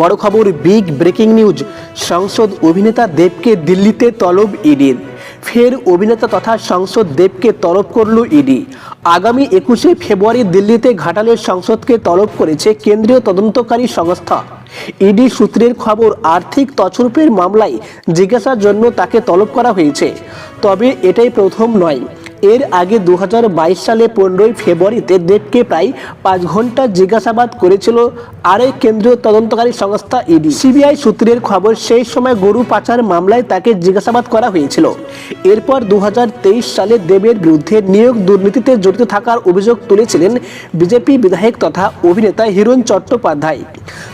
বড় খবর, big breaking news. সংসদ অভিনেতা দেবকে দিল্লিতে তলব ইডির ফের অভিনেতা তথা সংসদ দেবকে তলব করল ইডি। আগামী একুশে ফেব্রুয়ারি দিল্লিতে ঘাটালের সংসদকে তলব করেছে কেন্দ্রীয় তদন্তকারী সংস্থা। ইডি সূত্রের খবর, আর্থিক তছরূপের মামলায় জিজ্ঞাসার জন্য তাকে তলব করা হয়েছে। তবে এটাই প্রথম নয়। এর আগে দু হাজার বাইশ সালে পনেরোই ফেব্রুয়ারিতে দেবকে প্রায় পাঁচ ঘণ্টা জিজ্ঞাসাবাদ করেছিল আরেক কেন্দ্রীয় তদন্তকারী সংস্থা ইডি। সিবিআই সূত্রের খবর, সেই সময় গরু পাচার মামলায় তাকে জিজ্ঞাসাবাদ করা হয়েছিল। এরপর দু হাজার তেইশ সালে দেবের বিরুদ্ধে নিয়োগ দুর্নীতিতে জড়িত থাকার অভিযোগ তুলেছিলেন বিজেপি বিধায়ক তথা অভিনেতা হিরণ চট্টোপাধ্যায়।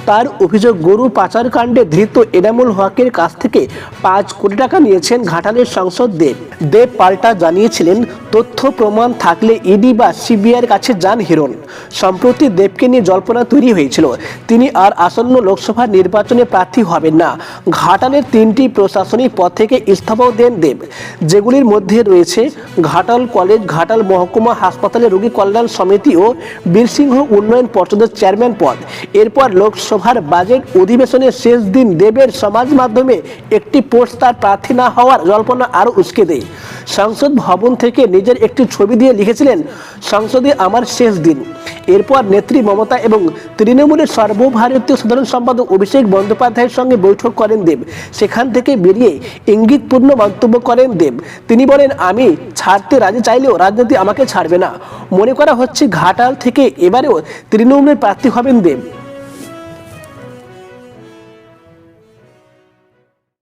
তার অভিযোগ, গরু পাচার কাণ্ডে ধৃত এনামুল হকের কাছ থেকে পাঁচ কোটি টাকা নিয়েছেন ঘাটালের সংসদ দেব। দেব পাল্টা জানিয়েছিলেন, তথ্য প্রমাণ থাকলে ইডি বা সিবিআইয়ের কাছে যান হিরণ। সম্প্রতি দেবকে নিয়ে জল্পনা তৈরি হয়েছিল। তিনি আর আসন্ন লোকসভা নির্বাচনে প্রার্থী হবেন না। ঘাটালের তিনটি প্রশাসনিক পদ থেকে ইস্তফাও দেন দেব। যেগুলির মধ্যে রয়েছে ঘাটাল কলেজ, ঘাটাল মহকুমা হাসপাতালে রোগী কল্যাণ সমিতি ও বীরসিংহ উন্নয়ন পর্ষদের চেয়ারম্যান পদ। এরপর লোকসভার বাজেট অধিবেশনের শেষ দিন দেবের সমাজ মাধ্যমে একটি পোস্ট তার প্রার্থী না হওয়ার জল্পনা আরও উস্কে দেয়। সংসদ ভবন থেকে নিজের একটি ছবি দিয়ে লিখেছিলেন, সংসদে আমার শেষ দিন। এরপর নেত্রী মমতা এবং তৃণমূলের সর্বভারতীয় সাধারণ সম্পাদক অভিষেক বন্দ্যোপাধ্যায়ের সঙ্গে বৈঠক করেন দেব। সেখান থেকে বেরিয়ে ইঙ্গিতপূর্ণ মন্তব্য করেন দেব। তিনি বলেন, আমি ছাড়তে রাজি চাইলেও রাজনীতি আমাকে ছাড়বে না। মনে করা হচ্ছে, ঘাটাল থেকে এবারেও তৃণমূলের প্রার্থী হবেন দেব।